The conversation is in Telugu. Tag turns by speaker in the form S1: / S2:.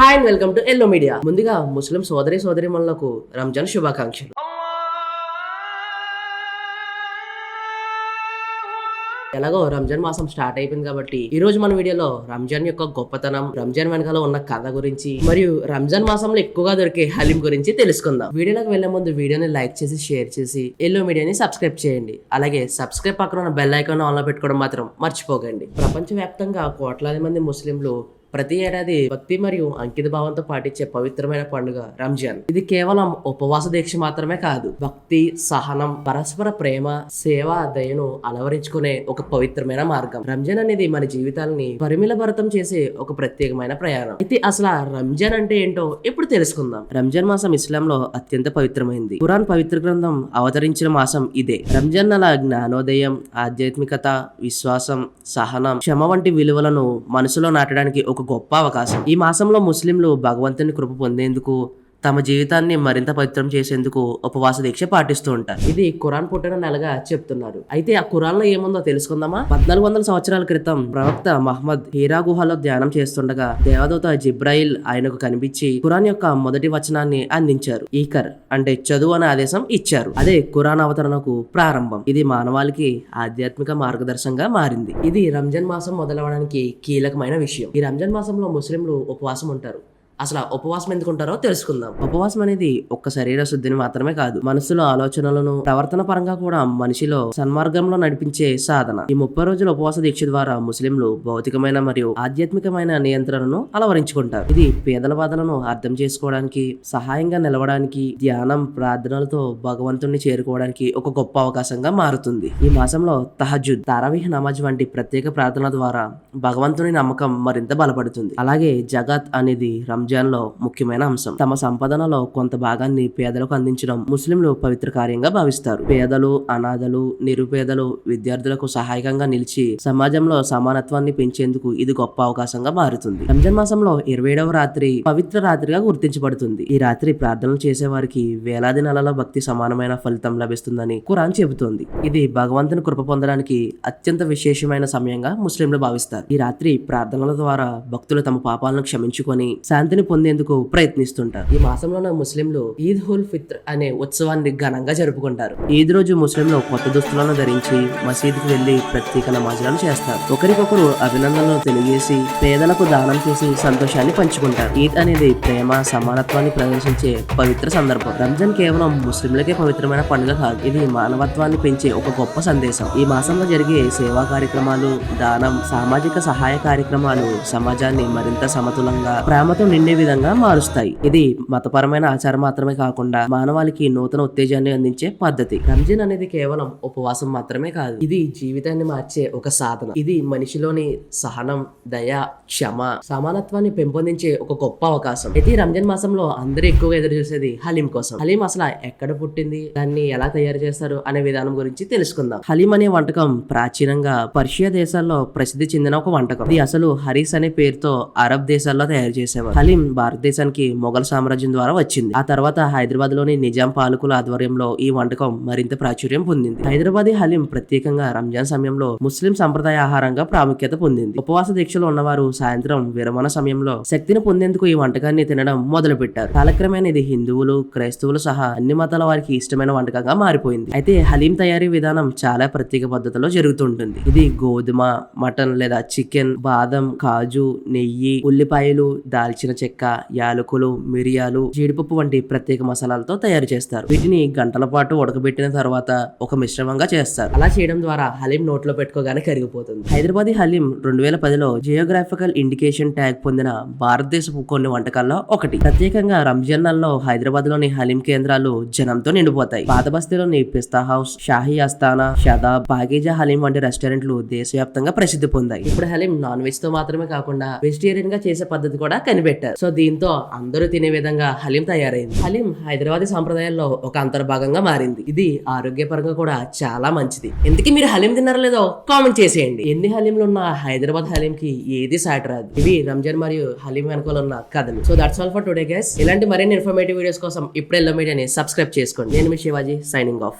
S1: Hi and welcome to yellow media ముందుగా ముస్లిం సోదరి సోదరిమణులకు రంజాన్ శుభాకాంక్షలు. ఎలాగో రంజాన్ మాసం స్టార్ట్ అయిపోయింది కాబట్టి ఈ రోజు మన వీడియోలో రంజాన్ యొక్క గొప్పతనం రంజాన్ వెనకాల ఉన్న కథ గురించి మరియు రంజాన్ మాసంలో ఎక్కువగా దొరికే హలీం గురించి తెలుసుకుందాం. వీడియోలోకి వెళ్ళే ముందు వీడియోని లైక్ చేసి షేర్ చేసి ఎల్లో మీడియాని సబ్స్క్రైబ్ చేయండి. అలాగే సబ్స్క్రైబ్ పక్కన ఉన్న బెల్ ఐకాన్ ఆన్లో పెట్టుకోవడం మాత్రం మర్చిపోకండి. ప్రపంచవ్యాప్తంగా కోట్లాది మంది ముస్లింలు ప్రతి ఏడాది భక్తి మరియు అంకిత భావంతో పాటించే పవిత్రమైన పండుగ రంజాన్. ఇది కేవలం ఉపవాస దీక్ష మాత్రమే కాదు భక్తి సహనం పరస్పర ప్రేమ సేవ దయను అలవరించుకునే ఒక పవిత్రమైన మార్గం. రంజాన్ అనేది మన జీవితాలని పరిమిళ భరతం చేసే ఒక ప్రత్యేకమైన ప్రయాణం. అయితే అసలు రంజాన్ అంటే ఏంటో ఇప్పుడు తెలుసుకుందాం. రంజాన్ మాసం ఇస్లాంలో అత్యంత పవిత్రమైంది. ఖురాన్ పవిత్ర గ్రంథం అవతరించిన మాసం ఇదే. రంజాన్ నెల జ్ఞానోదయం ఆధ్యాత్మికత విశ్వాసం సహనం క్షమ వంటి విలువలను మనసులో నాటడానికి ఒక గొప్ప అవకాశం. ఈ మాసంలో ముస్లింలు భగవంతుని కృప పొందేందుకు తమ జీవితాన్ని మరింత పవిత్రం చేసేందుకు ఉపవాస దీక్ష పాటిస్తూ ఉంటారు. ఇది ఖురాన్ పుట్టిన నెలగా చెప్తున్నారు. అయితే ఆ ఖురాన్లో ఏముందో తెలుసుకుందామా? పద్నాలుగు వందల సంవత్సరాల క్రితం ప్రవక్త మహమ్మద్ హీరా గుహలో ధ్యానం చేస్తుండగా దేవదూత జిబ్రాయిల్ ఆయనకు కనిపించి ఖురాన్ యొక్క మొదటి వచనాన్ని అందించారు. ఈకర్ అంటే చదువు అనే ఆదేశం ఇచ్చారు. అదే ఖురాన్ అవతరణకు ప్రారంభం. ఇది మానవాళికి ఆధ్యాత్మిక మార్గదర్శంగా మారింది. ఇది రంజాన్ మాసం మొదలవడానికి కీలకమైన విషయం. ఈ రంజాన్ మాసంలో ముస్లింలు ఉపవాసం ఉంటారు. అసలు ఉపవాసం ఎందుకు ఉంటారో తెలుసుకుందాం. ఉపవాసం అనేది ఒక్క శరీర శుద్ధిని మాత్రమే కాదు మనసులో ఆలోచనలను ప్రవర్తన పరంగా కూడా మనిషిలో సన్మార్గంలో నడిపించే సాధన. ఈ ముప్పై రోజుల ఉపవాస దీక్ష ద్వారా ముస్లింలు భౌతికమైన మరియు ఆధ్యాత్మికమైన నియంత్రణను అలవరించుకుంటారు. ఇది పేదల బాధలను అర్థం చేసుకోవడానికి సహాయంగా నిలవడానికి ధ్యానం ప్రార్థనలతో భగవంతుణ్ణి చేరుకోవడానికి ఒక గొప్ప అవకాశంగా మారుతుంది. ఈ మాసంలో తహజుద్ తారావిహ్ నమాజ్ వంటి ప్రత్యేక ప్రార్థన ద్వారా భగవంతుని నమ్మకం మరింత బలపడుతుంది. అలాగే జగత్ అనేది రంజాన్ లో ముఖ్యమైన అంశం. తమ సంపదనలో కొంత భాగాన్ని పేదలకు అందించడం ముస్లింలు పవిత్ర కార్యంగా భావిస్తారు. పేదలు అనాథలు నిరుపేదలు విద్యార్థులకు సహాయకంగా నిలిచి సమాజంలో సమానత్వాన్ని పెంచేందుకు ఇది గొప్ప అవకాశంగా మారుతుంది. రంజాన్ మాసంలో ఇరవై రాత్రి పవిత్ర రాత్రిగా గుర్తించబడుతుంది. ఈ రాత్రి ప్రార్థనలు చేసేవారికి వేలాది నెలల భక్తి సమానమైన ఫలితం లభిస్తుందని ఖురాన్ చెబుతోంది. ఇది భగవంతుని కృప పొందడానికి అత్యంత విశేషమైన సమయంగా ముస్లింలు భావిస్తారు. ఈ రాత్రి ప్రార్థనల ద్వారా భక్తులు తమ పాపాలను క్షమించుకొని శాంతిని పొందేందుకు ప్రయత్నిస్తుంటారు. ఈ మాసంలోనే ముస్లింలు ఈద్ హుల్ ఫిత్ర్ అనే ఉత్సవాన్ని ఘనంగా జరుపుకుంటారు. ఈద్ రోజు ముస్లింలు కొత్త దుస్తులను ధరించి మసీదుకు వెళ్ళి ప్రత్యేక నమాజాలు చేస్తారు. ఒకరికొకరు అభినందనలు తెలియజేసి పేదలకు దానం చేసి సంతోషాన్ని పంచుకుంటారు. ఈద్ అనేది ప్రేమ సమానత్వాన్ని ప్రదర్శించే పవిత్ర సందర్భం. రంజాన్ కేవలం ముస్లింలకే పవిత్రమైన పండుగ కాదు. ఇది మానవత్వాన్ని పెంచే ఒక గొప్ప సందేశం. ఈ మాసంలో జరిగే సేవా కార్యక్రమాలు దానం సామాజిక సహాయ కార్యక్రమాలు సమాజాన్ని మరింత సమతులంగా ప్రేమతో నిండే విధంగా మారుస్తాయి. ఇది మతపరమైన ఆచారం మాత్రమే కాకుండా మానవాళికి నూతన ఉత్తేజాన్ని అందించే పద్ధతి. రంజాన్ అనేది కేవలం ఉపవాసం మాత్రమే కాదు. ఇది జీవితాన్ని మార్చే ఒక సాధన. ఇది మనిషిలోని సహనం దయ క్షమ సమానత్వాన్ని పెంపొందించే ఒక గొప్ప అవకాశం. అయితే రంజాన్ మాసంలో అందరూ ఎక్కువగా ఎదురు చూసేది హలీం కోసం. హలీం అసలు ఎక్కడ పుట్టింది? దాన్ని ఎలా తయారు చేస్తారు? అనే విధానం గురించి తెలుసుకుందాం. హలీం అనే వంటకం ప్రాచీనంగా పర్షియా దేశాల్లో ప్రసిద్ధి చెందిన ఒక వంటకం. ఇది అసలు హరీస్ అనే పేరుతో అరబ్ దేశాల్లో తయారు చేసేవారు. ముస్లిం భారతదేశానికి మొఘల్ సామ్రాజ్యం ద్వారా వచ్చింది. ఆ తర్వాత హైదరాబాద్లోని నిజాం పాలకుల ఆధ్వర్యంలో ఈ వంటకం మరింత ప్రాచుర్యం పొందింది. హైదరాబాదీ హలీం ప్రత్యేకంగా రంజాన్ సమయంలో ముస్లిం సంప్రదాయ ఆహారంగా ప్రాముఖ్యత పొందింది. ఉపవాస దీక్షలో ఉన్నవారు సాయంత్రం విరమణ సమయంలో శక్తిని పొందేందుకు ఈ వంటకాన్ని తినడం మొదలు పెట్టారు కాలక్రమేణా ఇది హిందువులు క్రైస్తవులు సహా అన్ని మతాల వారికి ఇష్టమైన వంటకంగా మారిపోయింది. అయితే హలీం తయారీ విధానం చాలా ప్రత్యేక పద్ధతిలో జరుగుతుంటుంది. ఇది గోధుమ మటన్ లేదా చికెన్ బాదం కాజు నెయ్యి ఉల్లిపాయలు దాల్చిన చెక్క యాలకులు మిరియాలు జీడిపప్పు వంటి ప్రత్యేక మసాలాలతో తయారు చేస్తారు. వీటిని గంటల పాటు ఉడకబెట్టిన తర్వాత ఒక మిశ్రమంగా చేస్తారు. అలా చేయడం ద్వారా హలీం నోట్లో పెట్టుకోగానే కరిగిపోతుంది. హైదరాబాదీ హలీం రెండు వేల పదిలో జియోగ్రాఫికల్ ఇండికేషన్ ట్యాగ్ పొందిన భారతదేశపు కొన్ని వంటకాల్లో ఒకటి. ప్రత్యేకంగా రంజాన్ నెలలో హైదరాబాద్లోని హలీం కేంద్రాలు జనంతో నిండిపోతాయి. పాత బస్తీలోని పిస్తా హౌస్ షాహీ అస్తానా షదాబ్ బాగీజా హలీం వంటి రెస్టారెంట్లు దేశవ్యాప్తంగా ప్రసిద్ధి పొందాయి. ఇప్పుడు హలీం నాన్ వెజ్తో మాత్రమే కాకుండా వెజిటేరియన్గా చేసే పద్ధతి కూడా కనిపెట్టారు. సో దీంతో అందరూ తినే విధంగా హలీం తయారైంది. హలీం హైదరాబాద్ సాంప్రదాయాల్లో ఒక అంతర్భాగంగా మారింది. ఇది ఆరోగ్యపరంగా కూడా చాలా మంచిది. ఎందుకు మీరు హలీం తిన్నారో లేదో కామెంట్ చేసేయండి. ఎన్ని హలీంలు ఉన్న హైదరాబాద్ హలీం కి ఏది సాటి రాదు. ఇవి రంజాన్ మరియు హలీం వెనకాల ఉన్న కథలు. So that's all for today guys ఇలాంటి మరిన్ని ఇన్ఫర్మేటివ్ వీడియోస్ కోసం ఇప్పుడే ఎల్లో మీడియాని సబ్స్క్రైబ్ చేసుకోండి. నేను మీ శివాజీ సైనింగ్ ఆఫ్